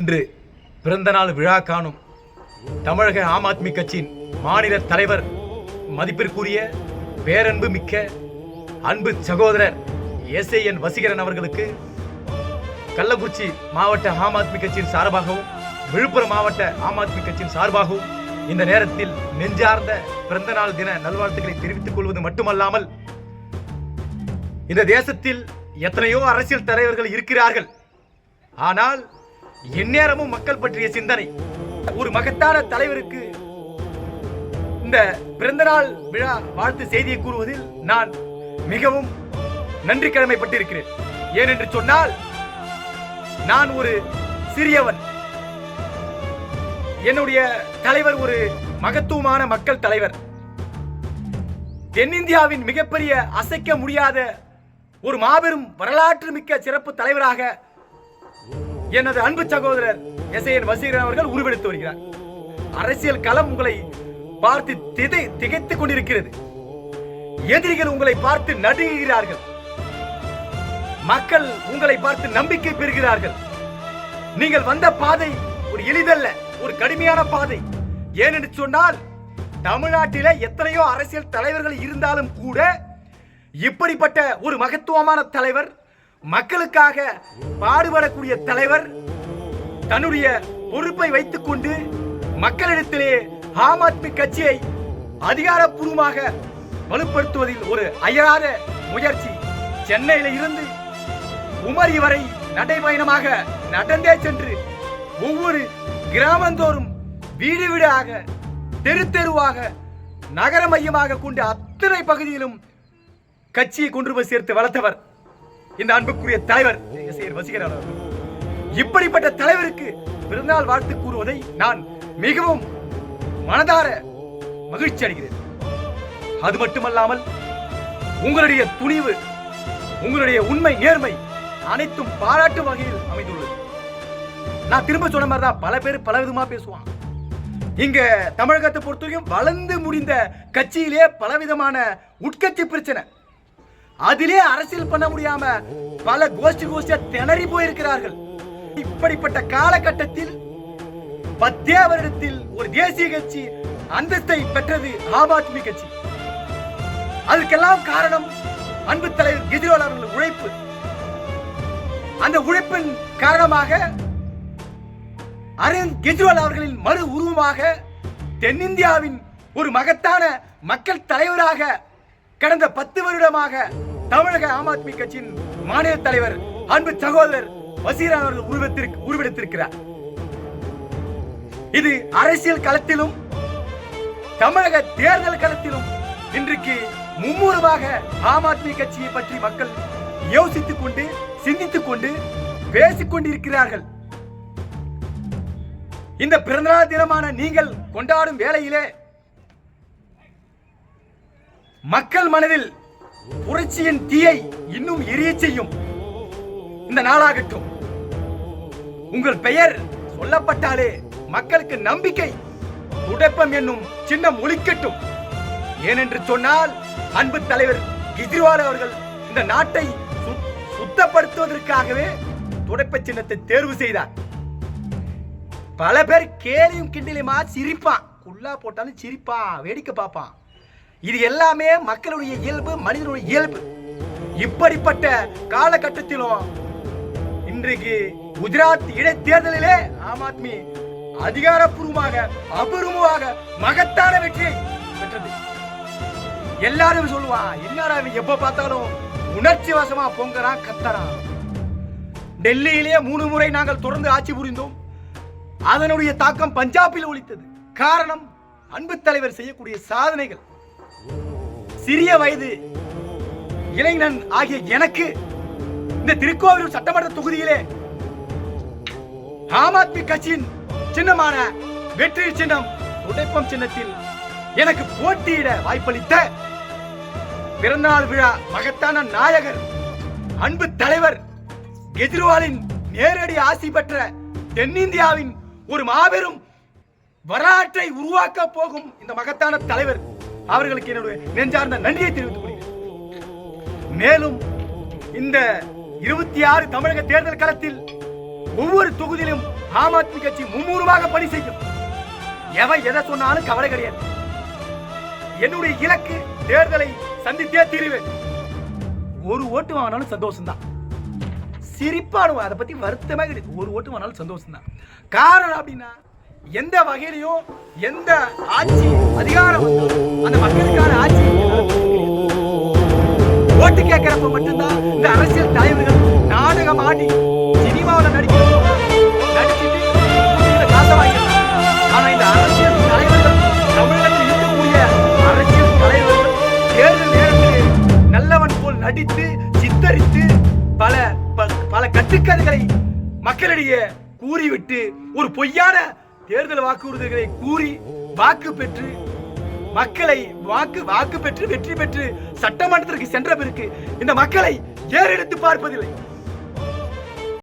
இன்று பிறந்தநாள் விழா காணும். தமிழக ஆம் ஆத்மி கட்சியின் மாநில தலைவர் மதிப்பிற்குரிய பேரன்பு மிக்க அன்பு சகோதரர் எஸ்ஐஎன் வசீகரன் அவர்களுக்கு கள்ளக்குறிச்சி மாவட்ட ஆம் ஆத்மி கட்சியின் சார்பாகவும் விழுப்புரம் மாவட்ட ஆம் ஆத்மி கட்சியின் சார்பாகவும் இந்த நேரத்தில் நெஞ்சார்ந்த பிறந்தநாள் தின நல்வாழ்த்துக்களை தெரிவித்துக் கொள்வது மட்டுமல்லாமல் இந்த தேசத்தில் எத்தனையோ அரசியல் தலைவர்கள் இருக்கிறார்கள். ஆனால் எந்நேரமும் மக்கள் பற்றிய சிந்தனை. ஒரு மகத்தான தலைவருக்கு இந்த பிறந்தநாள் விழா வாழ்த்து செய்தியை கூறுவதில் நான் மிகவும் நன்றி கடமைப்பட்டிருக்கிறேன். ஏனென்று சொன்னால் நான் ஒரு சிறியவன். என்னுடைய தலைவர் ஒரு மகத்துவமான மக்கள் தலைவர். தென்னிந்தியாவின் மிகப்பெரிய அசைக்க முடியாத ஒரு மாபெரும் வரலாற்று மிக்க சிறப்பு தலைவராக எனது அன்பு சகோதரர் எஸ் என் வசீகரன் அவர்கள் உருவெடுத்து வருகிறார். அரசியல் களம் உங்களை பார்த்து திதை திகைத்துக் கொண்டிருக்கிறது. எதிரிகள் உங்களை பார்த்து நடுகிறார்கள் மக்கள் உங்களை பார்த்து நம்பிக்கை பெறுகிறார்கள். நீங்கள் வந்த பாதை ஒரு எளிதல்ல ஒரு கடுமையான பாதை. ஏனென்று சொன்னால் தமிழ்நாட்டில எத்தனையோ அரசியல் தலைவர்கள் இருந்தாலும் கூட இப்படிப்பட்ட ஒரு மகத்துவமான தலைவர் மக்களுக்காக பாடுபடக்கூடிய தலைவர் தன்னுடைய பொறுப்பை வைத்துக்கொண்டு மக்களிடத்திலே ஆம் ஆத்மி கட்சியை அதிகாரப்பூர்வமாக வலுப்படுத்துவதில் ஒரு அயராத முயற்சி. சென்னையில இருந்து உமரி வரை நடைபயணமாக நடந்தே சென்று ஒவ்வொரு கிராமந்தோறும் வீடு வீடாக தெரு தெருவாக நகர மையமாக கொண்டு அத்தனை பகுதியிலும் கட்சியை கொண்டு போய் சேர்த்து வளர்த்தவர் இந்த அன்புக்குரிய தலைவர் எஸ்.ஏ. இப்படிப்பட்ட தலைவருக்கு பிறந்தநாள் வாழ்த்து கூறுவதை நான் மிகவும் மனதார மகிழ்ச்சி அடைகிறேன். அது மட்டுமல்லாமல் உங்களுடைய துணிவு உங்களுடைய உண்மை நேர்மை அனைத்தும் பாராட்டும் வகையில் அமைந்துள்ளது. நான் திரும்ப சொன்ன மாதிரி தான் பல பேர் பல விதமா பேசுவாங்க. இங்க தமிழகத்தை பொறுத்தவரைக்கும் வளர்ந்து முடிந்த கட்சியிலே பலவிதமான உட்கட்சி பிரச்சனை. அதிலே அரசியல் பண்ண முடியாம பல கோஷ்டி கோஷ்டியா திணறி போயிருக்கிறார்கள். இப்படிப்பட்ட காலகட்டத்தில் பத்தே வருடத்தில் ஒரு தேசிய கட்சி அந்தஸ்தை பெற்றது ஆம் ஆத்மி கட்சி. அதுக்கெல்லாம் காரணம் அன்பு தலைவர் கெஜ்ரிவால் அவர்கள் உழைப்பு. அந்த உழைப்பின் காரணமாக அரவிந்த் கெஜ்ரிவால் அவர்களின் மறு உருவமாக தென்னிந்தியாவின் ஒரு மகத்தான மக்கள் தலைவராக கடந்த பத்து வருடமாக தமிழக ஆம் ஆத்மி கட்சியின் மாநில தலைவர் அன்பு சகோதரர் வசீரன் அவர்கள் உருவத்திற்கு உருவெடுத்திருக்கிறார். இது அரசியல் களத்திலும் தமிழக தேர்தல் களத்திலும் இன்றைக்கு மும்முரமாக ஆம் ஆத்மி கட்சியை பற்றி மக்கள் யோசித்துக் கொண்டு சிந்தித்துக் கொண்டு பேசிக் கொண்டிருக்கிறார்கள். இந்த பிறந்தநாள் தினமான நீங்கள் கொண்டாடும் வேளையிலே மக்கள் மனதில் புரட்சியின் தீயை இன்னும் எரிய செய்யும். இந்த நாளாகட்டும் உங்கள் பெயர் சொல்லப்பட்டாலே மக்களுக்கு நம்பிக்கை துடைப்பம் என்னும் சின்னம் ஒழிக்கட்டும் ஏனென்று சொன்னால் அன்பு தலைவர் கெஜ்ரிவால் அவர்கள் இந்த நாட்டை சுத்தப்படுத்துவதற்காகவே துடைப்ப சின்னத்தை தேர்வு செய்தார். பல பேர் கேலியும் கிண்டலியுமா சிரிப்பான். குல்லா போட்டாலும் சிரிப்பான் வேடிக்கை பார்ப்பான். இது எல்லாமே மக்களுடைய இயல்பு மனிதனுடைய இயல்பு. இப்படிப்பட்ட காலகட்டத்திலும் இன்றைக்கு குஜராத் இடைத்தேர்தலிலே ஆம் ஆத்மி அதிகாரப்பூர்வமாக அபூர்வமாக மகத்தான வெற்றியை பெற்றது. எல்லாரும் சொல்லுவான் என்னடா இவன் எப்ப பார்த்தாலும் உணர்ச்சி வசமா பொங்கறான் கத்தறான்? டெல்லியிலே மூணு முறை நாங்கள் தொடர்ந்து ஆட்சி புரிந்தோம். அதனுடைய தாக்கம் பஞ்சாபில் ஒழித்தது காரணம் அன்பு தலைவர் செய்யக்கூடிய சாதனைகள். சிறிய வயது இளைஞன் ஆகிய எனக்கு இந்த திருக்கோவிலூர் சட்டமன்ற தொகுதியிலே ஆம் ஆத்மி கட்சியின் சின்னமான வெற்றி சின்னம் உடைப்பம் சின்னத்தில் எனக்கு போட்டியிட வாய்ப்பளித்த பிறந்தநாள் விழா மகத்தான நாயகர் அன்பு தலைவர் கெஜ்ரிவாலின் நேரடி ஆசி பெற்ற தென்னிந்தியாவின் ஒரு மாபெரும் வரலாற்றை உருவாக்க போகும் இந்த மகத்தான தலைவர் அவர்களுக்கு என்னுடைய நெஞ்சார்ந்த நன்றியை தெரிவித்துக் கொள்கிறேன். மேலும் இந்த இருபத்தி ஆறு தமிழக தேர்தல் களத்தில் ஒவ்வொரு தொகுதியிலும் ஆம் ஆத்மி கட்சி மும்முரமாக பணி செய்யும். எவன் எதை சொன்னாலும் கவலை கிடையாது. என்னுடைய இலக்கு தேர்தலை சந்தித்தே தீருவேன் ஒரு ஓட்டு வாங்கினாலும் சந்தோஷம்தான். சிரிப்பாடுவோம் அதை பத்தி வருத்தமாக கிடையாது. ஒரு ஓட்டு வாங்கினாலும் சந்தோஷம்தான். காரணம் அப்படின்னா எந்த வகையிலையும் எந்த ஆட்சி அதிகாரம் அந்த மக்களுக்கான ஆட்சி ஓட்டு கேட்கிறப்ப மட்டும்தான் இந்த அரசியல் தலைவர்கள் நாடகம் ஆடி சினிமாவில் நடிக்கணும் நல்லவன் போல் நடித்து சித்தரித்து பல ப- பல கட்டுக்கதைகளை மக்களிடையே கூறிவிட்டு ஒரு பொய்யான தேர்தல் வாக்குறுதிகளை கூறி வாக்கு பெற்று மக்களை வாக்கு வாக்கு பெற்று வெற்றி பெற்று சட்டமன்றத்திற்கு சென்ற பிறகு இந்த மக்களை ஏறெடுத்து பார்ப்பதில்லை.